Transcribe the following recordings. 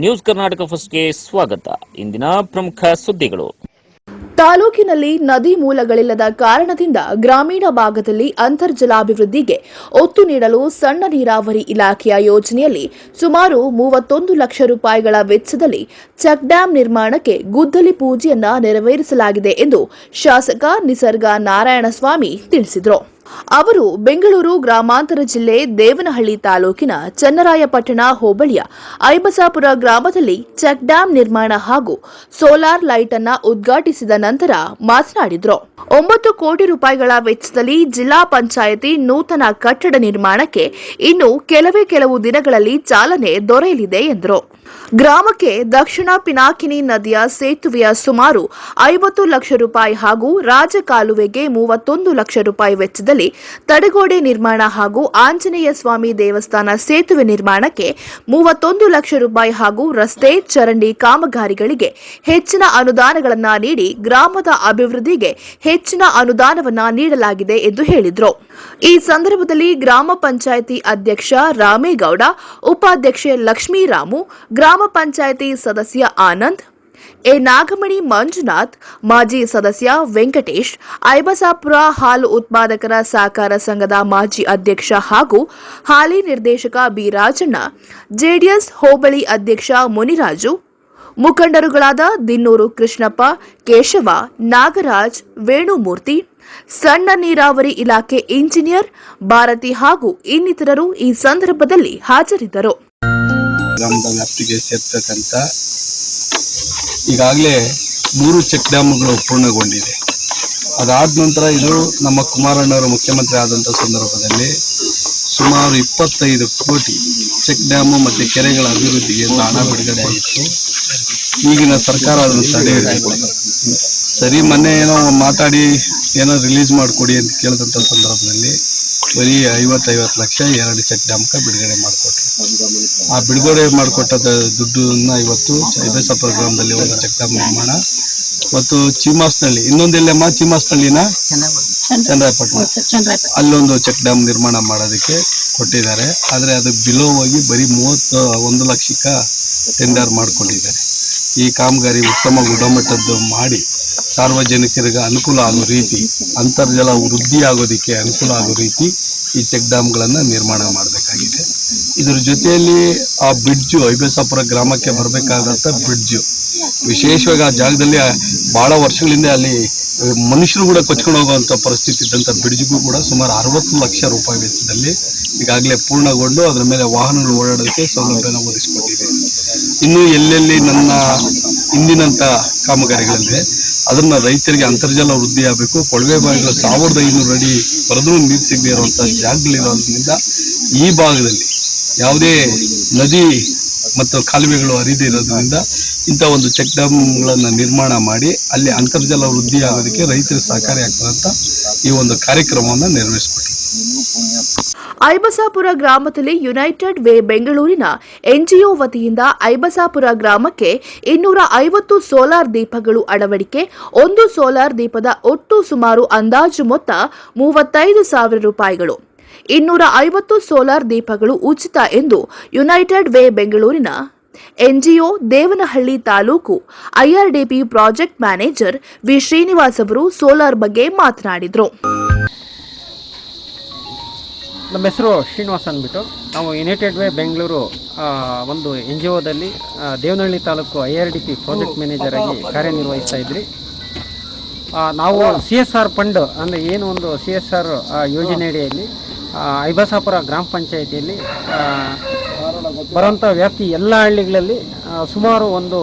News Karnataka ಫಸ್ಟ್ಗೆ ಸ್ವಾಗತ. ಇಂದಿನ ಪ್ರಮುಖ ಸುದ್ದಿಗಳು. ತಾಲೂಕಿನಲ್ಲಿ ನದಿ ಮೂಲಗಳಿಲ್ಲದ ಕಾರಣದಿಂದ ಗ್ರಾಮೀಣ ಭಾಗದಲ್ಲಿ ಅಂತರ್ಜಲಾಭಿವೃದ್ಧಿಗೆ ಒತ್ತು ನೀಡಲು ಸಣ್ಣ ನೀರಾವರಿ ಇಲಾಖೆಯ ಯೋಜನೆಯಲ್ಲಿ ಸುಮಾರು ಮೂವತ್ತೊಂದು ಲಕ್ಷ ರೂಪಾಯಿಗಳ ವೆಚ್ಚದಲ್ಲಿ ಚೆಕ್ ಡ್ಯಾಂ ನಿರ್ಮಾಣಕ್ಕೆ ಗುದ್ದಲಿ ಪೂಜೆಯನ್ನ ನೆರವೇರಿಸಲಾಗಿದೆ ಎಂದು ಶಾಸಕ ನಿಸರ್ಗ ನಾರಾಯಣಸ್ವಾಮಿ ತಿಳಿಸಿದರು. ಅವರು ಬೆಂಗಳೂರು ಗ್ರಾಮಾಂತರ ಜಿಲ್ಲೆ ದೇವನಹಳ್ಳಿ ತಾಲೂಕಿನ ಚನ್ನರಾಯಪಟ್ಟಣ ಹೋಬಳಿಯ ಐಬಸಾಪುರ ಗ್ರಾಮದಲ್ಲಿ ಚೆಕ್ ಡ್ಯಾಂ ನಿರ್ಮಾಣ ಹಾಗೂ ಸೋಲಾರ್ ಲೈಟ್ ಅನ್ನ ಉದ್ಘಾಟಿಸಿದ ನಂತರ ಮಾತನಾಡಿದರು. ಒಂಬತ್ತು ಕೋಟಿ ರೂಪಾಯಿಗಳ ವೆಚ್ಚದಲ್ಲಿ ಜಿಲ್ಲಾ ಪಂಚಾಯಿತಿ ನೂತನ ಕಟ್ಟಡ ನಿರ್ಮಾಣಕ್ಕೆ ಇನ್ನು ಕೆಲವೇ ಕೆಲವು ದಿನಗಳಲ್ಲಿ ಚಾಲನೆ ದೊರೆಯಲಿದೆ ಎಂದರು. ಗ್ರಾಮಕ್ಕೆ ದಕ್ಷಿಣ ಪಿನಾಕಿನಿ ನದಿಯ ಸೇತುವೆಯ ಸುಮಾರು ಐವತ್ತು ಲಕ್ಷ ರೂಪಾಯಿ ಹಾಗೂ ರಾಜಕಾಲುವೆಗೆ ಮೂವತ್ತೊಂದು ಲಕ್ಷ ರೂಪಾಯಿ ವೆಚ್ಚದಲ್ಲಿ ತಡೆಗೋಡೆ ನಿರ್ಮಾಣ ಹಾಗೂ ಆಂಜನೇಯ ಸ್ವಾಮಿ ದೇವಸ್ಥಾನ ಸೇತುವೆ ನಿರ್ಮಾಣಕ್ಕೆ ಮೂವತ್ತೊಂದು ಲಕ್ಷ ರೂಪಾಯಿ ಹಾಗೂ ರಸ್ತೆ, ಚರಂಡಿ ಕಾಮಗಾರಿಗಳಿಗೆ ಹೆಚ್ಚಿನ ಅನುದಾನಗಳನ್ನು ನೀಡಿ ಗ್ರಾಮದ ಅಭಿವೃದ್ಧಿಗೆ ಹೆಚ್ಚಿನ ಅನುದಾನವನ್ನು ನೀಡಲಾಗಿದೆ ಎಂದು ಹೇಳಿದರು. ಈ ಸಂದರ್ಭದಲ್ಲಿ ಗ್ರಾಮ ಪಂಚಾಯಿತಿ ಅಧ್ಯಕ್ಷ ರಾಮೇಗೌಡ, ಉಪಾಧ್ಯಕ್ಷೆ ಲಕ್ಷ್ಮೀರಾಮು, ಗ್ರಾಮ ಪಂಚಾಯಿತಿ ಸದಸ್ಯ ಆನಂದ್, ಎ ನಾಗಮಣಿ ಮಂಜುನಾಥ್, ಮಾಜಿ ಸದಸ್ಯ ವೆಂಕಟೇಶ್, ಐಬಸಾಪುರ ಹಾಲು ಉತ್ಪಾದಕರ ಸಹಕಾರ ಸಂಘದ ಮಾಜಿ ಅಧ್ಯಕ್ಷ ಹಾಗೂ ಹಾಲಿ ನಿರ್ದೇಶಕ ಬಿ ರಾಜಣ್ಣ, ಜೆಡಿಎಸ್ ಹೋಬಳಿ ಅಧ್ಯಕ್ಷ ಮುನಿರಾಜು ಮುಖಂಡರುಗಳಾದ ದಿನ್ನೂರು ಕೃಷ್ಣಪ್ಪ, ಕೇಶವ, ನಾಗರಾಜ್, ವೇಣುಮೂರ್ತಿ, ಸಣ್ಣ ನೀರಾವರಿ ಇಲಾಖೆ ಇಂಜಿನಿಯರ್, ಭಾರತಿ ಹಾಗೂ ಇನ್ನಿತರರು ಈ ಸಂದರ್ಭದಲ್ಲಿ ಹಾಜರಿದ್ದರು. ಗ್ರಾಮದ ವ್ಯಾಪ್ತಿಗೆ ಈಗಾಗಲೇ ಮೂರು ಚೆಕ್ ಡ್ಯಾಮ್ಗಳು ಪೂರ್ಣಗೊಂಡಿದೆ. ಅದಾದ ನಂತರ ಇದು ನಮ್ಮ ಕುಮಾರಣ್ಣವರು ಮುಖ್ಯಮಂತ್ರಿ ಆದಂಥ ಸಂದರ್ಭದಲ್ಲಿ ಸುಮಾರು ಇಪ್ಪತ್ತೈದು ಕೋಟಿ ಚೆಕ್ ಡ್ಯಾಮು ಮತ್ತು ಕೆರೆಗಳ ಅಭಿವೃದ್ಧಿಗೆ ಹಣ ಬಿಡುಗಡೆ ಆಯಿತು ಈಗಿನ ಸರ್ಕಾರ ಅದನ್ನು ತಡೆ ಹಿಡಿದಿದೆ. ಸರಿ ಮೊನ್ನೆ ಏನೋ ಮಾತಾಡಿ ಏನೋ ರಿಲೀಸ್ ಮಾಡಿಕೊಡಿ ಅಂತ ಕೇಳಿದಂಥ ಸಂದರ್ಭದಲ್ಲಿ ಬರೀ ಐವತ್ತೈವತ್ತು ಲಕ್ಷ ಎರಡು ಚೆಕ್ ಡ್ಯಾಮ್ಕ ಬಿಡುಗಡೆ ಮಾಡಿಕೊಟ್ರು. ಆ ಬಿಡುಗಡೆ ಮಾಡಿಕೊಟ್ಟದ ದುಡ್ಡನ್ನ ಇವತ್ತು ಐಬಸಾಪುರ ಗ್ರಾಮದಲ್ಲಿ ಒಂದು ಚೆಕ್ ಡ್ಯಾಮ್ ನಿರ್ಮಾಣ ಮತ್ತು ಚೀಮಾಸ್ನಳ್ಳಿ ಇನ್ನೊಂದೆಲ್ಲಮ್ಮ ಚೀಮಾಸ್ನಳ್ಳಿನ ಚಂದ್ರಾಯಪಟ್ಟಣ. ಅಲ್ಲೊಂದು ಚೆಕ್ ಡ್ಯಾಮ್ ನಿರ್ಮಾಣ ಮಾಡೋದಕ್ಕೆ ಕೊಟ್ಟಿದ್ದಾರೆ. ಆದರೆ ಅದು ಬಿಲೋ ಹೋಗಿ ಬರೀ ಮೂವತ್ತು ಒಂದು ಲಕ್ಷಕ್ಕೆ ಟೆಂಡರ್ ಮಾಡಿಕೊಂಡಿದ್ದಾರೆ. ಈ ಕಾಮಗಾರಿ ಉತ್ತಮ ಗುಣಮಟ್ಟದ್ದು ಮಾಡಿ ಸಾರ್ವಜನಿಕರಿಗೆ ಅನುಕೂಲ ಆಗೋ ರೀತಿ, ಅಂತರ್ಜಲ ವೃದ್ಧಿ ಆಗೋದಕ್ಕೆ ಅನುಕೂಲ ಆಗೋ ರೀತಿ ಈ ಚೆಕ್ ಡ್ಯಾಮ್ಗಳನ್ನು ನಿರ್ಮಾಣ ಮಾಡಬೇಕಾಗಿದೆ. ಇದರ ಜೊತೆಯಲ್ಲಿ ಆ ಬ್ರಿಡ್ಜು ಐಬೇಸಾಪುರ ಗ್ರಾಮಕ್ಕೆ ಬರಬೇಕಾದಂಥ ಬ್ರಿಡ್ಜು. ವಿಶೇಷವಾಗಿ ಆ ಜಾಗದಲ್ಲಿ ಭಾಳ ವರ್ಷಗಳಿಂದ ಅಲ್ಲಿ ಮನುಷ್ಯರು ಕೂಡ ಕೊಚ್ಕೊಂಡು ಹೋಗುವಂಥ ಪರಿಸ್ಥಿತಿ ಇದ್ದಂಥ ಬ್ರಿಡ್ಜ್ಗೂ ಕೂಡ ಸುಮಾರು ಅರವತ್ತು ಲಕ್ಷ ರೂಪಾಯಿ ವೆಚ್ಚದಲ್ಲಿ ಈಗಾಗಲೇ ಪೂರ್ಣಗೊಂಡು ಅದರ ಮೇಲೆ ವಾಹನಗಳು ಓಡಾಡೋದಕ್ಕೆ ಸೌಲಭ್ಯನ ಒದಗಿಸಿಕೊಟ್ಟಿದೆ. ಇನ್ನು ಎಲ್ಲೆಲ್ಲಿ ನನ್ನ ಹಿಂದಿನಂಥ ಕಾಮಗಾರಿಗಳಿದೆ ಅದನ್ನು ರೈತರಿಗೆ ಅಂತರ್ಜಲ ವೃದ್ಧಿ ಆಗಬೇಕು, ಕೊಳವೆ ಬಾವಿಗಳ ಸಾವಿರದ ಐನೂರು ಅಡಿ ಬರೆದ್ರೂ ನೀರು ಸಿಗದೇ ಇರುವಂಥ ಜಾಗಗಳಿರೋದ್ರಿಂದ ಈ ಭಾಗದಲ್ಲಿ ಯಾವುದೇ ನದಿ ಮತ್ತು ಕಾಲುವೆಗಳು ಹರಿದೇ ಇರೋದ್ರಿಂದ ಇಂಥ ಒಂದು ಚೆಕ್ ಡ್ಯಾಮ್ಗಳನ್ನು ನಿರ್ಮಾಣ ಮಾಡಿ ಅಲ್ಲಿ ಅಂತರ್ಜಲ ವೃದ್ಧಿ ಆಗೋದಕ್ಕೆ ರೈತರಿಗೆ ಸಹಕಾರಿ ಈ ಒಂದು ಕಾರ್ಯಕ್ರಮವನ್ನು ನೆರವೇರಿಸ್ಕೊಟ್ಟಿದ್ದೀವಿ ಐಬಸಾಪುರ ಗ್ರಾಮದಲ್ಲಿ ಯುನೈಟೆಡ್ ವೇ ಬೆಂಗಳೂರಿನ ಎನ್ಜಿಒ ವತಿಯಿಂದ ಐಬಸಾಪುರ ಗ್ರಾಮಕ್ಕೆ ಇನ್ನೂರ ಐವತ್ತು ಸೋಲಾರ್ ದೀಪಗಳು ಅಳವಡಿಕೆ, ಒಂದು ಸೋಲಾರ್ ದೀಪದ ಒಟ್ಟು ಸುಮಾರು ಅಂದಾಜು ಮೊತ್ತ ಮೂವತ್ತೈದು ಸಾವಿರ ರೂಪಾಯಿಗಳು. ಇನ್ನೂರ ಐವತ್ತು ಸೋಲಾರ್ ದೀಪಗಳು ಉಚಿತ ಎಂದು ಯುನೈಟೆಡ್ ವೇ ಬೆಂಗಳೂರಿನ NGO Devanahalli taluk IRDP project manager V Srinivas ಅವರು ಸೋಲಾರ್ ಬಗ್ಗೆ ಮಾತನಾಡಿದರು. ನಮ್ಮ ಹೆಸರು ಶ್ರೀನಿವಾಸ್ ಅಂದ್ಬಿಟ್ಟು. ನಾವು ಯುನೈಟೆಡ್ ವೇ ಬೆಂಗಳೂರು ಒಂದು N G ಒದಲ್ಲಿ Devanahalli taluk I R D P project manager ಆಗಿ ಕಾರ್ಯನಿರ್ವಹಿಸ್ತಾ ಇದ್ರಿ. ನಾವು ಸಿ ಎಸ್ ಆರ್ ಫಂಡ್ ಅಂದರೆ ಏನು ಒಂದು ಸಿ ಎಸ್ ಆರ್ ಯೋಜನೆ ಅಡಿಯಲ್ಲಿ ಆ, ಐಬಸಾಪುರ ಗ್ರಾಮ ಪಂಚಾಯಿತಿಯಲ್ಲಿ ಬರುವಂಥ ವ್ಯಾಪ್ತಿ ಎಲ್ಲ ಹಳ್ಳಿಗಳಲ್ಲಿ ಸುಮಾರು ಒಂದು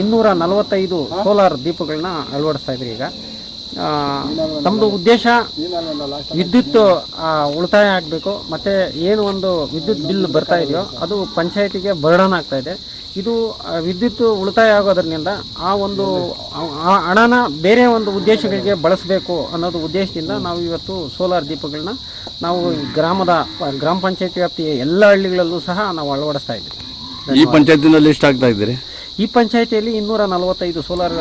ಇನ್ನೂರ ನಲವತ್ತೈದು ಸೋಲಾರ್ ದೀಪಗಳನ್ನ ಅಳವಡಿಸ್ತಾ ಇದ್ರಿ ಈಗ. ತಮ್ಮದು ಉದ್ದೇಶ ವಿದ್ಯುತ್ ಉಳಿತಾಯ ಆಗಬೇಕು. ಮತ್ತು ಏನು ಒಂದು ವಿದ್ಯುತ್ ಬಿಲ್ ಬರ್ತಾ ಇದೆಯೋ, ಅದು ಪಂಚಾಯತಿಗೆ ಬರ್ಡನ್ ಆಗ್ತಾ ಇದೆ. ಇದು ವಿದ್ಯುತ್ ಉಳಿತಾಯ ಆಗೋದ್ರಿಂದ ಆ ಒಂದು, ಆ- ಹಣನ ಬೇರೆ ಒಂದು ಉದ್ದೇಶಗಳಿಗೆ ಬಳಸಬೇಕು ಅನ್ನೋದು ಉದ್ದೇಶದಿಂದ ನಾವು ಇವತ್ತು ಸೋಲಾರ್ ದೀಪಗಳನ್ನ ನಾವು ಗ್ರಾಮದ, ಗ್ರಾಮ ಪಂಚಾಯತಿ ವ್ಯಾಪ್ತಿಯ ಎಲ್ಲ ಹಳ್ಳಿಗಳಲ್ಲೂ ಸಹ ನಾವು ಅಳವಡಿಸ್ತಾ ಇದ್ದೀವಿ. ಈ ಪಂಚಾಯತಿನಲ್ಲಿ ಎಷ್ಟು ಆಗ್ತಾ ಇದ್ದೀರಿ? ಈ ಪಂಚಾಯಿತಿಯಲ್ಲಿ ಇನ್ನೂರ ನಲವತ್ತೈದು ಸೋಲಾರ್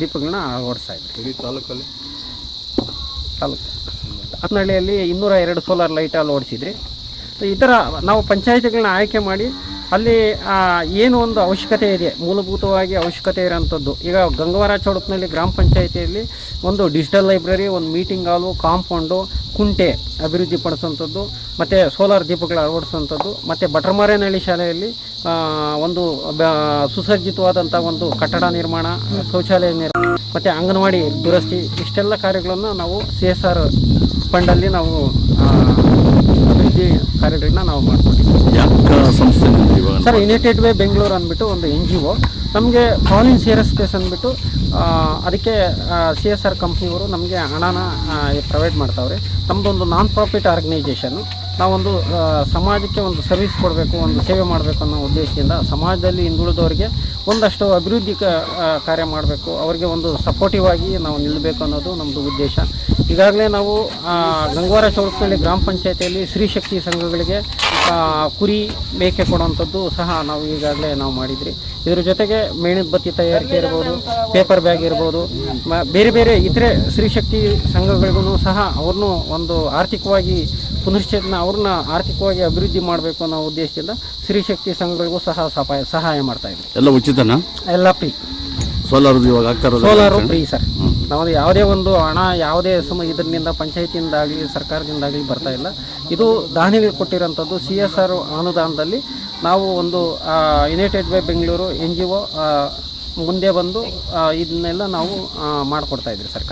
ದೀಪಗಳನ್ನ ಅಳವಡಿಸ್ತಾ ಇಡೀ ತಾಲೂಕಲ್ಲಿ? ತಾಲೂಕು. ಹತ್ತನಹಳ್ಳಿಯಲ್ಲಿ ಇನ್ನೂರ ಎರಡು ಸೋಲಾರ್ ಲೈಟ್ ಅಳವಡಿಸಿದ್ರಿ ಈ ಥರ ನಾವು ಪಂಚಾಯಿತಿಗಳನ್ನ ಆಯ್ಕೆ ಮಾಡಿ ಅಲ್ಲಿ ಏನು ಒಂದು ಅವಶ್ಯಕತೆ ಇದೆ? ಮೂಲಭೂತವಾಗಿ ಅವಶ್ಯಕತೆ ಇರೋಂಥದ್ದು ಈಗ ಗಂಗವಾರ ಚೌಡಕ್ನಲ್ಲಿ ಗ್ರಾಮ ಪಂಚಾಯಿತಿಯಲ್ಲಿ ಒಂದು ಡಿಜಿಟಲ್ ಲೈಬ್ರರಿ ಒಂದು ಮೀಟಿಂಗ್ ಹಾಲು ಕಾಂಪೌಂಡು ಕುಂಟೆ ಅಭಿವೃದ್ಧಿ ಪಡಿಸುವಂಥದ್ದು, ಮತ್ತು ಸೋಲಾರ್ ದೀಪಗಳು ಅಳವಡಿಸುವಂಥದ್ದು, ಮತ್ತು ಬಟರ್ಮಾರೇನಹಳ್ಳಿ ಶಾಲೆಯಲ್ಲಿ ಒಂದು ಸುಸಜ್ಜಿತವಾದಂಥ ಒಂದು ಕಟ್ಟಡ ನಿರ್ಮಾಣ, ಶೌಚಾಲಯ ನಿರ್ಮಾಣ, ಮತ್ತು ಅಂಗನವಾಡಿ ದುರಸ್ತಿ, ಇಷ್ಟೆಲ್ಲ ಕಾರ್ಯಗಳನ್ನು ನಾವು ಸಿ ಎಸ್ ಆರ್ ಫಂಡಲ್ಲಿ ನಾವು ಅಭಿವೃದ್ಧಿ ಕಾರ್ಯಗಳನ್ನ ನಾವು ಮಾಡ್ಕೊಂಡಿದ್ದೀವಿ. ಸರ್ ಯುನೈಟೆಡ್ ವೇ ಬೆಂಗಳೂರು ಅಂದ್ಬಿಟ್ಟು ಒಂದು ಎನ್ ಜಿ ಒ ನಮಗೆ ಕಾಲಿನ್ಸ್ ಏರೋಸ್ಪೇಸ್ ಅಂದ್ಬಿಟ್ಟು ಅದಕ್ಕೆ ಸಿ ಎಸ್ ಆರ್ ಕಂಪ್ನಿಯವರು ನಮಗೆ ಹಣನ ಪ್ರೊವೈಡ್ ಮಾಡ್ತಾವ್ರೆ. ನಮ್ಮದೊಂದು ನಾನ್ ಪ್ರಾಫಿಟ್ ಆರ್ಗನೈಜೇಷನ್ನು ನಾವೊಂದು ಸಮಾಜಕ್ಕೆ ಒಂದು ಸರ್ವಿಸ್ ಕೊಡಬೇಕು, ಒಂದು ಸೇವೆ ಮಾಡಬೇಕು ಅನ್ನೋ ಉದ್ದೇಶದಿಂದ ಸಮಾಜದಲ್ಲಿ ಹಿಂದುಳಿದವರಿಗೆ ಒಂದಷ್ಟು ಅಭಿವೃದ್ಧಿ ಕಾರ್ಯ ಮಾಡಬೇಕು. ಅವರಿಗೆ ಒಂದು ಸಪೋರ್ಟಿವ್ ಆಗಿ ನಾವು ನಿಲ್ಲಬೇಕು ಅನ್ನೋದು ನಮ್ಮದು ಉದ್ದೇಶ. ಈಗಾಗಲೇ ನಾವು ಗಂಗವಾರ ಚೌಡಕ್ನಲ್ಲಿ ಗ್ರಾಮ ಪಂಚಾಯತಿಯಲ್ಲಿ ಸ್ತ್ರೀಶಕ್ತಿ ಸಂಘಗಳಿಗೆ ಕುರಿ ಮೇಕೆ ಕೊಡುವಂಥದ್ದು ಸಹ ನಾವು ಈಗಾಗಲೇ ನಾವು ಮಾಡಿದ್ರಿ. ಇದ್ರ ಜೊತೆಗೆ ಮೇಣದ ಬತ್ತಿ ತಯಾರಿಕೆ ಇರ್ಬೋದು ಪೇಪರ್ ಬ್ಯಾಗ್ ಇರ್ಬೋದು ಬೇರೆ ಬೇರೆ ಇತರೆ ಸ್ತ್ರೀಶಕ್ತಿ ಸಂಘಗಳಿಗೂ ಸಹ ಅವ್ರನ್ನೂ ಒಂದು ಆರ್ಥಿಕವಾಗಿ ಪುನಶ್ಚೇತನ ಅವ್ರನ್ನ ಆರ್ಥಿಕವಾಗಿ ಅಭಿವೃದ್ಧಿ ಮಾಡಬೇಕು ಅನ್ನೋ ಉದ್ದೇಶದಿಂದ ಸ್ತ್ರೀಶಕ್ತಿ ಸಂಘಗಳಿಗೂ ಸಹ ಸಹಾಯ ಸಹಾಯ ಮಾಡ್ತಾ ಇದ್ದೀವಿ ಎಲ್ಲ ಉಚಿತನಾ? ಎಲ್ಲ ಫ್ರೀ. ಸೋಲಾರ್ ಇವಾಗ ಸೋಲಾರ್ ಫ್ರೀ ಸರ್ ನಾವು ಯಾವುದೇ ಒಂದು ಹಣ ಯಾವುದೇ ಸಮ ಇದರಿಂದ ಪಂಚಾಯತಿಯಿಂದಾಗಲಿ ಸರ್ಕಾರದಿಂದಾಗಲಿ ಬರ್ತಾ ಇಲ್ಲ. ಇದು ದಾನಿಗಳು ಕೊಟ್ಟಿರೋಂಥದ್ದು ಸಿ ಎಸ್ ಆರ್ ಅನುದಾನದಲ್ಲಿ ನಾವು ಒಂದು united way Bengaluru N G O ಮುಂದೆ ಬಂದು ಇದನ್ನೆಲ್ಲ ನಾವು ಮಾಡಿಕೊಡ್ತಾ ಇದ್ರಿ ಸರ್